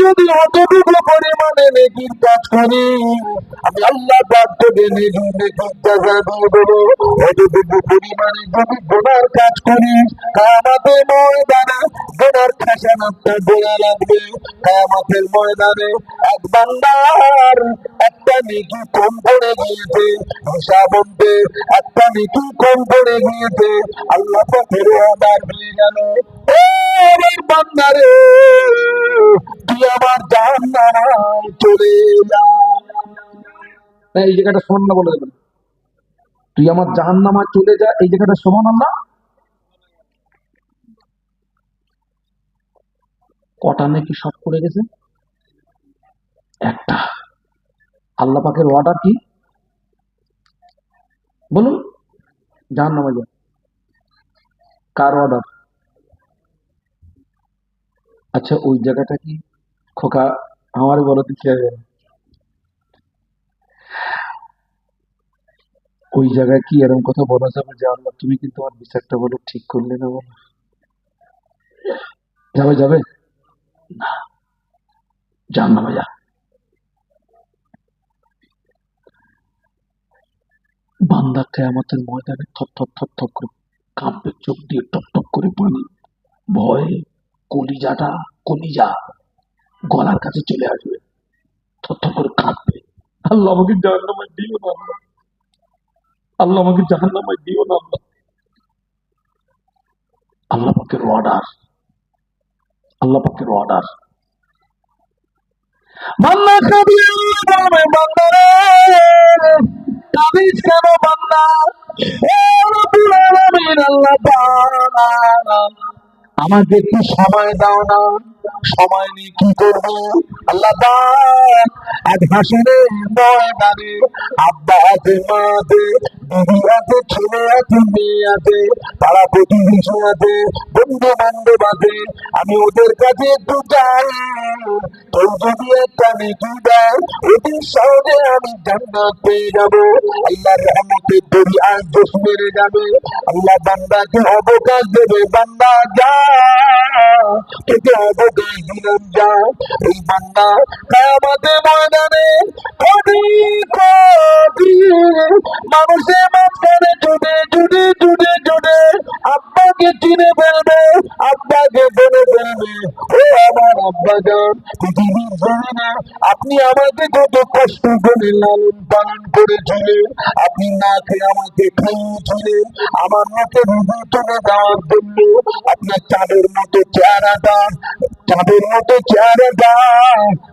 যদি অতটুকু পরিমাণে নেকির কাজ করিস আমি আল্লাহ পাক তোকে নেকি নেকির টাকা দিয়ে দেবো। অতটুকু পরিমাণে যদি গোনার কাজ করিস কামাতে ময়দানে গোনার খাসানাটা দেয়া লাগবে। কামাতের ময়দানে এক বান্দার একটা নেকি কম পড়ে গিয়েছে, হিসাব অন্তে একটা নেকি কম পড়ে গিয়েছে। আল্লাহ পাকের অর্ডার হয়ে গেল। বান্দারে তুই আমার জাহান্নামায় চলে যা। এই জায়গাটা সমান বলে দেবেন। তুই আমার চলে যা, এই জায়গাটা না কটা নাকি শর্ট করে গেছে? একটা। আল্লাহ পাকের অর্ডার কি? বলুন জাহান নামায় যা কার অর্ডার আচ্ছা ওই জায়গাটা কি খোকা? আমারই বলো দিচ্ছে ওই জায়গায় কি এরকম কথা বলা যাবে? যে আল্লাহ, তুমি কিন্তু আমার বিচারটা বলো, ঠিক করলে না বলো? যাবে যাবে? না। যান না ভাইয়া। বান্দা কেয়ামতের ময়দানে থর থর থর থর করে কাঁপবে চোখ দিয়ে টপ টপ করে পানি, ভয়ে কলিজাটা কলিজা গলার কাছে চলে আসবে। থর করে কাঁপবে আল্লাহ আমাকে জাহান্নামায় দিও না আল্লাহ। আল্লাহ আমাকে জাহান্নামায় দিও না আল্লাহ। আল্লাহ পাকের অর্ডার আল্লাহ পাকের অর্ডার বান্দা কবি বলবে বান্দারে। কাঁদিস কেন বান্দা? আল্লাহ আমাকে একটু সময় দাও না। সময় নিয়ে কি করব? আল্লাহ আজ হাসিনের ময়দানে আব্বা হাতে, মা আছে দিদি আছে ছেলে আছে মেয়ে আছে পাড়া প্রতিবেশী আছে। বন্ধু বান্ধব আছে আমি ওদের কাছে একটু যাই। কেউ যদি একটা নেকি দেয়, অতি সহজে আমি জান্নাত পেয়ে যাব। আল্লাহর রহমতের দরিয়ায় দোষ মেরে যাবে। আল্লাহ বান্দাকে অবকাশ দেবে, বান্দা যা। অবকাশ দিলাম যা এই বান্দা কায়ামতের ময়দানে কোটি কোটি মানুষের মাঝখানে জুড়ে জুড়ে জুড়ে জুড়ে আব্বাকে চিনে বলবে আব্বাকে বলে বলবে ও আমার আব্বা যান পৃথিবীর জমিনে আপনি আমাকে কত কষ্ট করে লালন পালন করেছিলেন, আপনি না খেয়ে আমাকে খাইয়েছিলেন আমার মতো রুগী তুলে দেওয়ার জন্য আপনার চাঁদের মতো চেহারাটা চাঁদের মতো চেহারাটা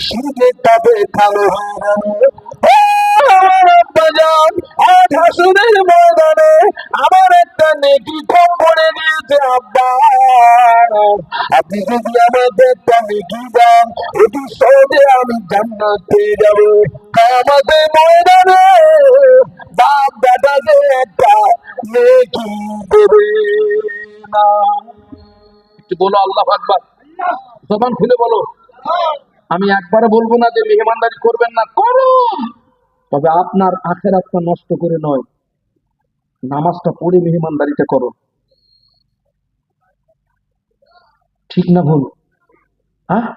সূর্যের তাপে কালো হয়ে গেল। আমার আমাদের একটা বলো আল্লাহ জবান খুলে বলো। আমি একবারে বলব না যে মেহমানদারি করবেন না, করুন! তবে আপনার আখের আত্মা নষ্ট করে নয়, নামাজটা পড়ে মেহমানদারিটা করো ঠিক না ভুল? হ্যাঁ?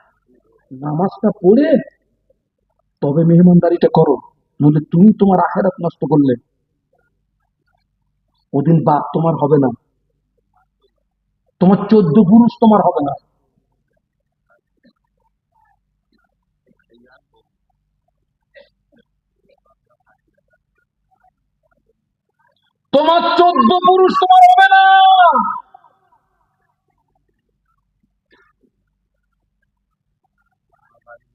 নামাজটা পড়ে, তবে মেহমানদারিটা করো নইলে তুমি তোমার আখেরাত নষ্ট করলে। ওদিন বাপ তোমার হবে না। তোমার চোদ্দ পুরুষ তোমার হবে না। তোমার চোদ্দ পুরুষ তোমার হবে না।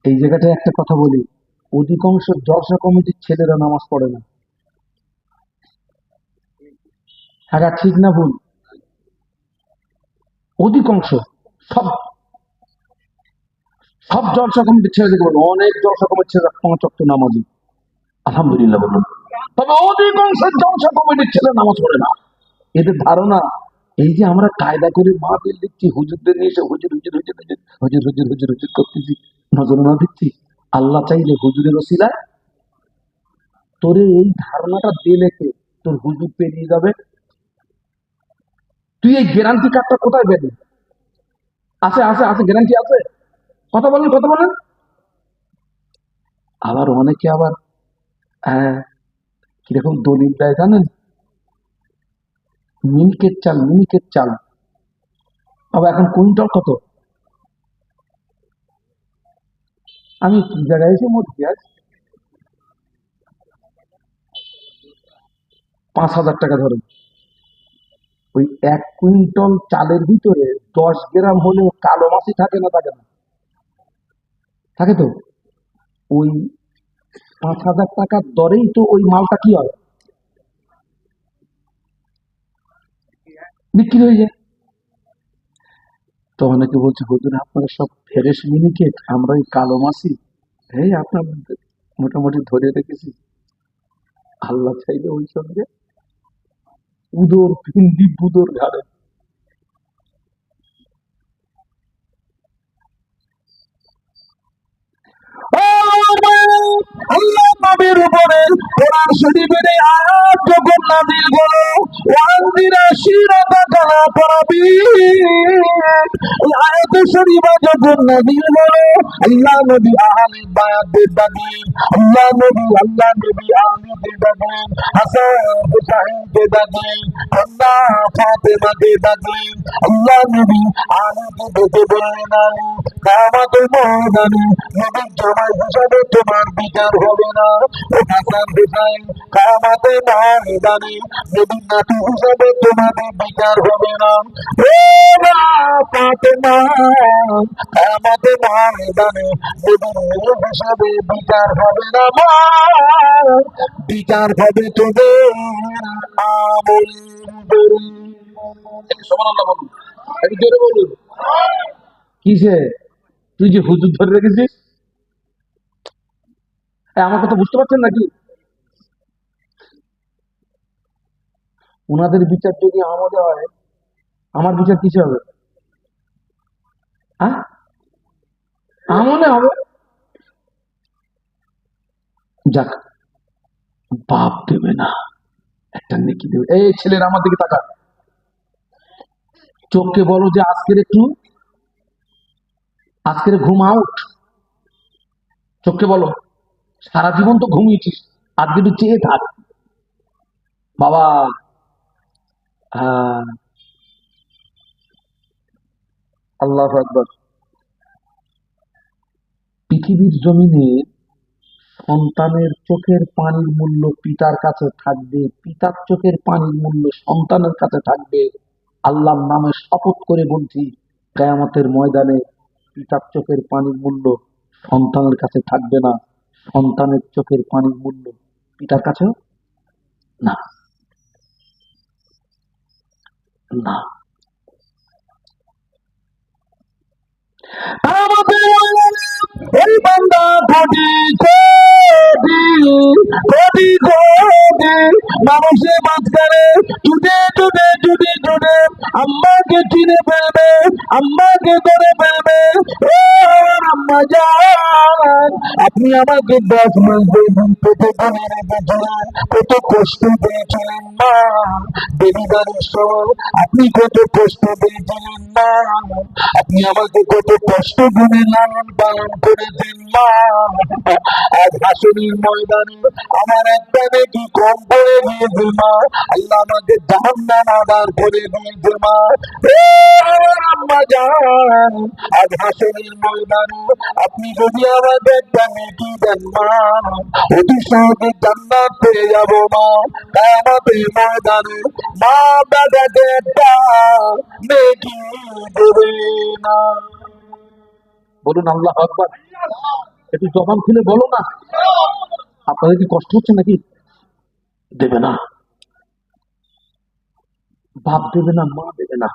এই জায়গাটায় একটা কথা বলি, অধিকাংশ জলসা কমিটির ছেলেরা নামাজ পড়ে না। হ্যাঁ ঠিক না ভুল, অধিকাংশ সব সব জলসা কমিটির ছেলেদের বলব অনেক জলসা কমিটির ছেলেরা পাঁচ অক্ট নামাজি। আলহামদুলিল্লাহ বলুন। তবে অধিকাংশের জলসা কমিটির ছেলে নামাজ পড়ে না। এদের ধারণা, এই যে আমরা কায়দা করে মা মাহফিল দিচ্ছি, হুজুরদের নিয়ে এসে হুজুর হুজুর হুজুর হুজুর হুজুর হুজুর হুজুর হুজুর করতেছি, নজর না দিচ্ছি। আল্লাহ চাইলে হুজুরের অসিলা তোর এই ধারণাটা দিলেকে তোর হুজুর পেরিয়ে যাবে। তুই এই গ্যারান্টি কার্ডটা কোথায় পেলি? আছে আছে আছে গ্যারান্টি আছে? কথা বলেন কথা বলেন। আবার অনেকে আবার হ্যাঁ কীরকম দলিল দেয় জানেন? মিনিকেট চাল মিনিকেট চাল। আবার এখন কুইন্টাল কত? আমি কি জায়গায় এসে মরছি আজ পাঁচ হাজার টাকা ধরেন। ওই এক কুইন্টল চালের ভিতরে দশ গ্রাম হলেও কালো মাছি থাকে না থাকে না? থাকে তো? ওই পাঁচ হাজার টাকার দরেই তো ওই মালটা কি হয়? বিক্রি হয়ে যায়। তো অনেকে বলছে, হুজুর, আপনারা সব ফেরেশ মিনিকেট আমরা ওই কালো মাছি। এই, আপনার মোটামুটি ধরে রেখেছি। আল্লাহ চাইলে ওই সঙ্গে উদর ভিন্ডি বুদর ঘাড়ে আল্লাহ নবীর উপরে কোরআন শরীফের এই আয়াত যখন নাযিল হলো ওয়ানজিরা শিরাতা কালা করাবি। এই আয়াত শরীফা যখন নাযিল হলো, আল্লাহ নবী আহলে বায়াতের দাবি আল্লাহ নবী কামাতের ময়দানে নবীর জামাই হিসাবে তোমার বিচার হবে না। ও হাসান হুসাইন কামাতে ময়দানে নবীর তোমাদের বিচার হবে না। ও মা, ফাতেমা কামাতে ময়দানে হিসাবে বিচার হবে না মা। বিচার হবে তোদের সুবহানাল্লাহ বলুন। বলুন। কিসে তুই যে হুজুর ধরে রেখেছিস? আমার কথা বুঝতে পারছেন নাকি? ওনাদের বিচার যদি আমাদের হয়, আমার বিচার কিছু হবে? হ্যাঁ? আমনে হবে? যাক, বাপ দেবে না, একটা নেকি দেবে। এই ছেলের আমার দিকে তাকা চোখকে বলো যে আজকের একটু আজকের ঘুম আউট চোখকে বলো, সারা জীবন তো ঘুমিয়েছিস আজকে একটু চেয়ে থাক। বাবা হ্যাঁ। আল্লাহ আকবর। পৃথিবীর জমিনে সন্তানের চোখের পানির মূল্য পিতার কাছে থাকবে, পিতার চোখের পানির মূল্য সন্তানের কাছে থাকবে। আল্লাহর নামে শপথ করে বলছি, কেয়ামতের ময়দানে পিতার চোখের পানির মূল্য সন্তানের কাছে থাকবে না। সন্তানের চোখের পানির মূল্য পিতার কাছে? না। না। আমাদের এই বান্দা কোটি কোটি কোটি কোটি মানুষের মাঝখানে টুটে টুটে টুটে টুটে আম্মাকে চিনে ফেলবে, আম্মাকে ধরে ফেলবে। আম্মা যান আপনি আমাকে দশ মাস দেখুন কত ধরে রেখেছিলেন, কত কষ্ট দিয়েছিলেন মা। ডেলিভারির সময় আপনি কত কষ্ট দিয়েছিলেন মা। আপনি আমাকে কত কষ্ট করে লালন পালন করেছেন মা। আজ হাসনের ময়দানে আমার একটা নাকি কম পড়ে গিয়েছে মা আল্লাহ আমাকে জাহান্নাম আদার করে দিয়েছে মা আম্মা আজ হাসনের ময়দানে আপনি যদি দেন মা, অতি সহজে জান্নাত পেয়ে মা। কায়ামতের ময়দানে মা দাদাকে একটা নেকি দেবে না। বলুন, আল্লাহ আকবার। একটু জবান খুলে বলো না। আপনাদের কি কষ্ট হচ্ছে নাকি? দেবে না। বাপ দেবে না, মা দেবে না।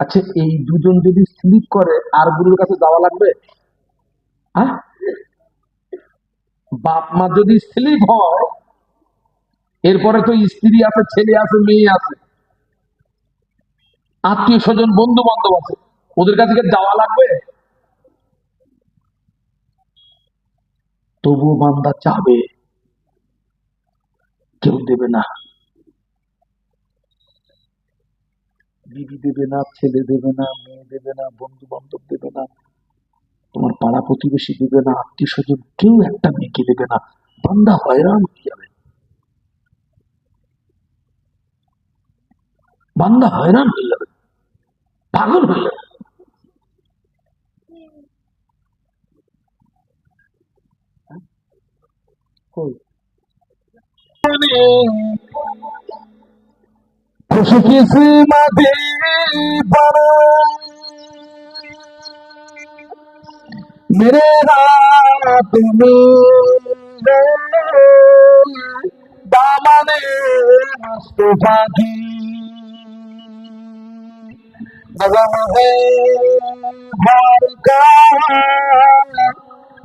আচ্ছা এই দুজন যদি স্লিপ করে, আর গুরুর কাছে যাওয়া লাগবে? হ্যাঁ? বাপ মা যদি স্লিপ হয়, এরপরে তো স্ত্রী আছে, ছেলে আছে, মেয়ে আছে। আত্মীয় স্বজন বন্ধু বান্ধব আছে। ওদের কাছে যাওয়া লাগবে? তবুও বান্দা চাবে। কেউ দেবে না। বিবি দেবে না, ছেলে দেবে না, মেয়ে দেবে না বন্ধু বান্ধব দেবে না, তোমার পাড়া প্রতিবেশী দেবে না আত্মীয় স্বজন কেউ একটা মেয়েকে দেবে না। বান্দা হয়রান হয়ে যাবে। বান্দা হয়রান হয়ে যাবে। পাগল হয়ে যাবে। খুশি কিসমতি বড় মেরে তুমি দামানে মুস্তফা কি নগমে ভারকা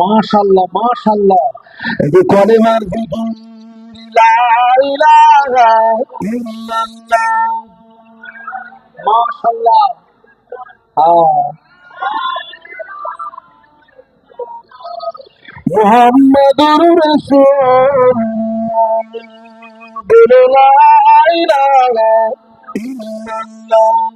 মাশাল্লাহ মাশাল্লাহ এই কলেমার দুদুন মাশাল্লাহ মোহাম্মদুর রসুল লা ইলাহা ইল্লাল্লাহ।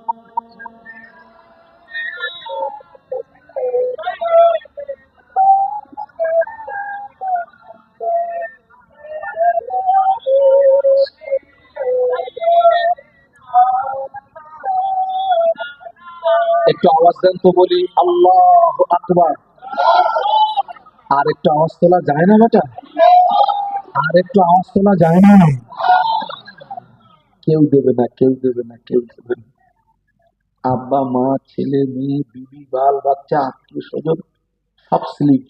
অত্যন্ত বলি, আল্লাহ আকবার। আর একটু আওয়াজ তোলা যায় না বেটা? আর একটু আওয়াজ তোলা যায় না। কেউ দেবে না, কেউ দেবে না, কেউ দেবে না। আব্বা, মা, ছেলে, মেয়ে, বিবি, বাল, বাচ্চা আত্মীয় স্বজন সব স্লিপ